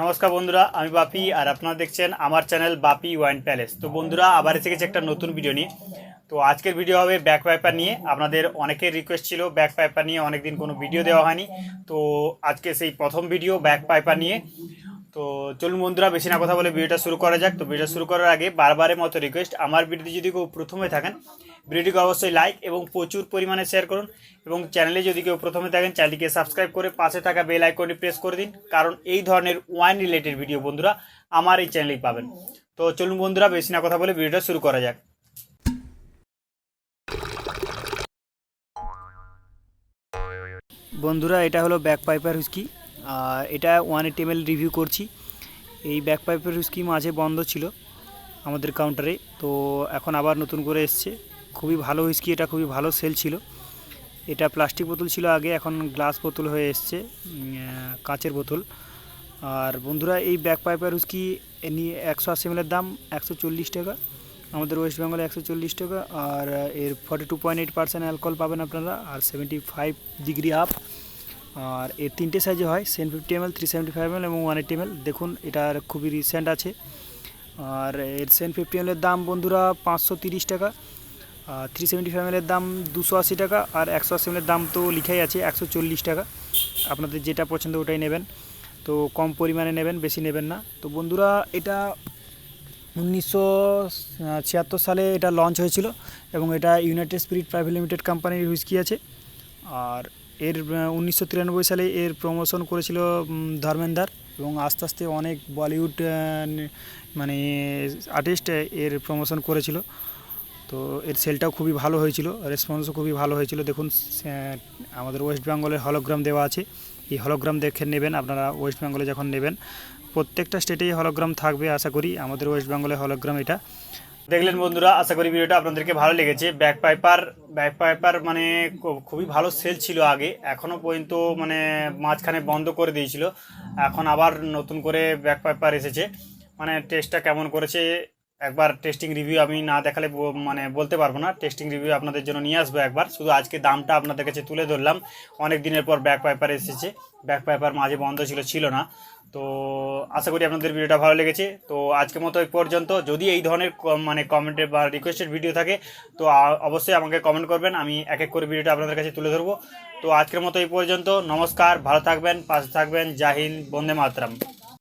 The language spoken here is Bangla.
নমস্কার বন্ধুরা, আমি বাপি আর আপনারা দেখছেন আমার চ্যানেল বাপি ওয়াইন প্যালেস। তো বন্ধুরা আবার এসে গেছে একটা নতুন ভিডিও নিয়ে। তো আজকের ভিডিও হবে ব্যাক পাইপার নিয়ে। আপনাদের অনেকের রিকোয়েস্ট ছিল ব্যাক পাইপার নিয়ে, অনেকদিন কোনো ভিডিও দেওয়া হয়নি। তো আজকে সেই প্রথম ভিডিও ব্যাক পাইপার নিয়ে। তো চলুন বন্ধুরা, বেশি না কথা বলে ভিডিওটা শুরু করা যাক। তো ভিডিও শুরু করার আগে বারবারের মতো রিকোয়েস্ট আমার ভিডিওটি যদি কেউ প্রথমে থাকেন, ভিডিওটিকে অবশ্যই লাইক এবং প্রচুর পরিমাণে শেয়ার করুন এবং চ্যানেলে যদি কেউ প্রথমে থাকেন চ্যানেলটিকে সাবস্ক্রাইব করে পাশে থাকা বেল আইকনটি প্রেস করে দিন। কারণ এই ধরনের ওয়াইন রিলেটেড ভিডিও বন্ধুরা আমার এই চ্যানেলেই পাবেন। তো চলুন বন্ধুরা, বেশি না কথা বলে ভিডিওটা শুরু করা যাক। বন্ধুরা, এটা হলো ব্যাক পাইপার হুইস্কি এটা ওয়ান এইট এমএল রিভিউ করছি। এই ব্যাক পাইপার হুইস্কি মাঝে বন্ধ ছিল আমাদের কাউন্টারে তো এখন আবার নতুন করে এসছে। খুবই ভালো হুইস্কি এটা খুবই ভালো সেল ছিল। এটা প্লাস্টিক বোতল ছিল আগে, এখন গ্লাস বোতল হয়ে এসছে কাঁচের বোতল। আর বন্ধুরা, এই ব্যাক পাইপার হুইস্কি নিয়ে একশো আশি এমএলের দাম, একশো চল্লিশ টাকা। আমাদের ওয়েস্ট বেঙ্গলে একশো চল্লিশ টাকা। আর, এর forty two point eight percent alcohol পাবেন আপনারা, আর সেভেন্টি ফাইভ ডিগ্রি আপ আর এর তিনটে সাইজে হয় seven fifty ML three seventy five ML এবং ওয়ান এইটি এমএল দেখুন, এটার খুবই রিসেন্ট আছে। আর এর সেভেন ফিফটি এমএলের দাম বন্ধুরা পাঁচশো তিরিশ টাকা। আর থ্রি সেভেন্টি ফাইভ এমএলের দাম দুশো আশি টাকা। আর একশো আশি এমএলের দাম তো লিখাই আছে, একশো চল্লিশ টাকা। আপনাদের যেটা পছন্দ ওটাই নেবেন। তো কম পরিমাণে নেবেন, বেশি নেবেন না। তো বন্ধুরা, এটা উনিশশো ছিয়াত্তর সালে এটা লঞ্চ হয়েছিল এবং এটা ইউনাইটেড স্পিরিট প্রাইভেট লিমিটেড কোম্পানির হুইস্কি আছে। আর এর উনিশশো তিরানব্বই সালে এর প্রমোশন করেছিল ধর্মেন্দার এবং আস্তে আস্তে অনেক বলিউড মানে আর্টিস্ট এর প্রমোশন করেছিল। তো এর সেলটাও খুবই ভালো হয়েছিল রেসপন্সও খুবই ভালো হয়েছিল। দেখুন আমাদের ওয়েস্ট বেঙ্গলের হলোগ্রাম দেওয়া আছে। এই হলোগ্রাম দেখে নেবেন, আপনারা ওয়েস্ট বেঙ্গলে যখন নেবেন, প্রত্যেকটা স্টেটেই হলোগ্রাম থাকবে, আশা করি। আমাদের ওয়েস্ট বেঙ্গলে হলোগ্রাম এটা। দেখলেন বন্ধুরা, আশা করি ভিডিওটা আপনাদেরকে ভালো লেগেছে। ব্যাক পাইপার ব্যাক পাইপার মানে খুবই ভালো সেল ছিল আগে এখনও পর্যন্ত মানে মাঝখানে বন্ধ করে দিয়েছিল। এখন আবার নতুন করে ব্যাক পাইপার এসেছে। মানে টেস্টটা কেমন করেছে একবার টেস্টিং রিভিউ আমি না দেখালে মানে বলতে পারব না। টেস্টিং রিভিউ আপনাদের জন্য নিয়ে আসব একবার। শুধু আজকে দামটা আপনাদের কাছে তুলে ধরলাম। অনেক দিনের পর ব্যাক পাইপার এসেছে। ব্যাক পাইপার মাঝে বন্ধ ছিল ছিল না। তো আশা করি আপনাদের ভিডিওটা ভালো লেগেছে। তো আজকের মতো এই পর্যন্ত। যদি এই ধরনের মানে কমেন্টের বা রিকোয়েস্টেড ভিডিও থাকে, তো অবশ্যই আমাকে কমেন্ট করবেন। আমি এক এক করে ভিডিওটা আপনাদের কাছে তুলে ধরবো। তো আজকের মতো এই পর্যন্ত। নমস্কার। ভালো থাকবেন, পাশে থাকবেন। জাহিন বন্দে মাতরম।